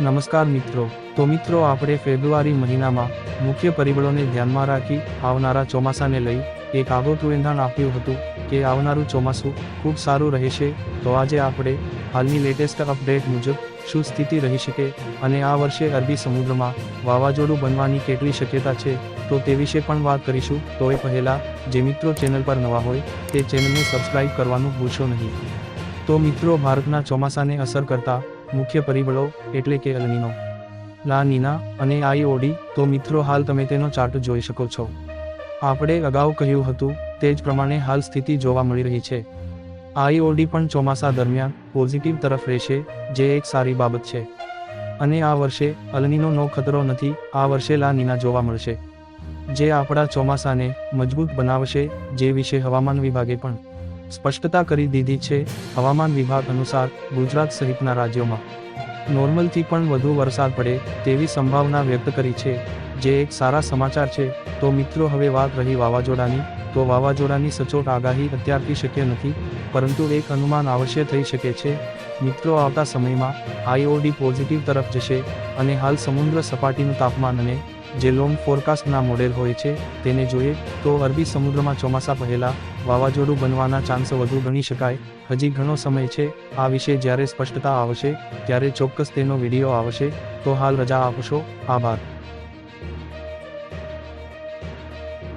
નમસ્કાર મિત્રો. તો મિત્રો, આપણે ફેબ્રુઆરી મહિનામાં મુખ્ય પરિબળોને ધ્યાનમાં રાખી આવનારા ચોમાસાને લઈ એક આગોતરું એંધાણ આપ્યું હતું કે આવનારું ચોમાસું ખૂબ સારું રહેશે. તો આજે આપણે હાલની લેટેસ્ટ અપડેટ મુજબ શું સ્થિતિ રહી શકે અને આ વર્ષે અરબી સમુદ્રમાં વાવાઝોડું બનવાની કેટલી શક્યતા છે, તો તે વિશે પણ વાત કરીશું. તો એ પહેલાં, જે મિત્રો ચેનલ પર નવા હોય, તે ચેનલને સબસ્ક્રાઇબ કરવાનું ભૂલશો નહીં. તો મિત્રો, ભારતના ચોમાસાને અસર કરતા મુખ્ય પરિબળો એટલે કે અલનીનો લા, નીના અને આઈઓડી તો મિત્રો હાલ તમે તેનો ચાર્ટ જોઈ શકો છો. આપણે અગાઉ કહ્યું હતું તે જ પ્રમાણે હાલ સ્થિતિ જોવા મળી રહી છે. આઈઓડી પણ ચોમાસા દરમિયાન પોઝિટિવ તરફ રહેશે, જે એક સારી બાબત છે. અને આ વર્ષે અલનીનો ખતરો નથી, આ વર્ષે લા, નીના જોવા મળશે. જે આપણા ચોમાસાને મજબૂત બનાવશે, જે વિશે હવામાન વિભાગે પણ સ્પષ્ટતા કરી દીધી છે, હવામાન વિભાગ અનુસાર ગુજરાત સહિતના રાજ્યોમાં. નોર્મલથી પણ વધુ વરસાદ પડે તેવી સંભાવના વ્યક્ત કરી છે, જે એક સારા સમાચાર છે. તો મિત્રો, હવે વાત રહી વાવાઝોડાની, તો વાવાઝોડાની સચોટ આગાહી અત્યારથી શક્ય નથી, પરંતુ એક અનુમાન અવશ્ય થઈ શકે છે. મિત્રો, આવતા સમયમાં આઈઓડી પોઝિટિવ તરફ જશે અને હાલ સમુદ્ર સપાટીનું તાપમાન અને જે લોંગ ફોરકાસ્ટના મોડેલ હોય છે, તેને જોઈએ તો અરબી સમુદ્રમાં ચોમાસા પહેલા વાવાઝોડું બનવાના ચાન્સ વધુ ગણી શકાય. હજી ઘણો સમય છે, આ વિશે જ્યારે સ્પષ્ટતા આવશે, ત્યારે ચોક્કસ તેનો વીડિયો આવશે. તો હાલ રજા આપશો. આભાર.